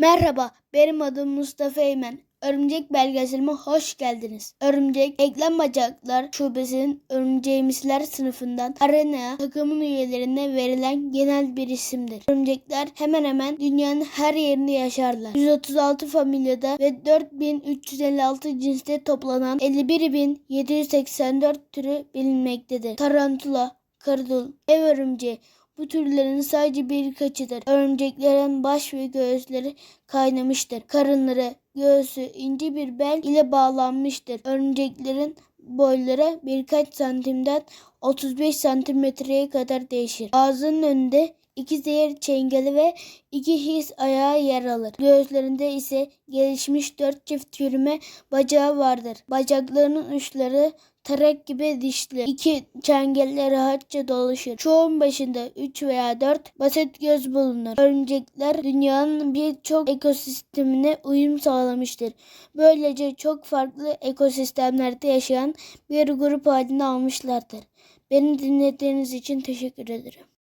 Merhaba, benim adım Mustafa Eymen. Örümcek belgeselime hoş geldiniz. Örümcek, Eklem Bacaklar Şubesi'nin Örümceğimizler sınıfından arenaya takımın üyelerine verilen genel bir isimdir. Örümcekler hemen hemen dünyanın her yerinde yaşarlar. 136 familyada ve 4356 cinste toplanan 51784 türü bilinmektedir. Tarantula, kardul, ev örümceği, bu türlerin sadece birkaçıdır. Örümceklerin baş ve göğüsleri kaynamıştır. Karınları, göğsü ince bir bel ile bağlanmıştır. Örümceklerin boyları birkaç santimden 35 santimetreye kadar değişir. Ağzının önünde iki zehir çengeli ve iki his ayağı yer alır. Göğüslerinde ise gelişmiş dört çift yürüme bacağı vardır. Bacaklarının uçları tarak gibi dişli. İki çengelle rahatça dolaşır. Çoğun başında 3 veya 4 basit göz bulunur. Örümcekler dünyanın birçok ekosistemine uyum sağlamıştır. Böylece çok farklı ekosistemlerde yaşayan bir grup halini almışlardır. Beni dinlediğiniz için teşekkür ederim.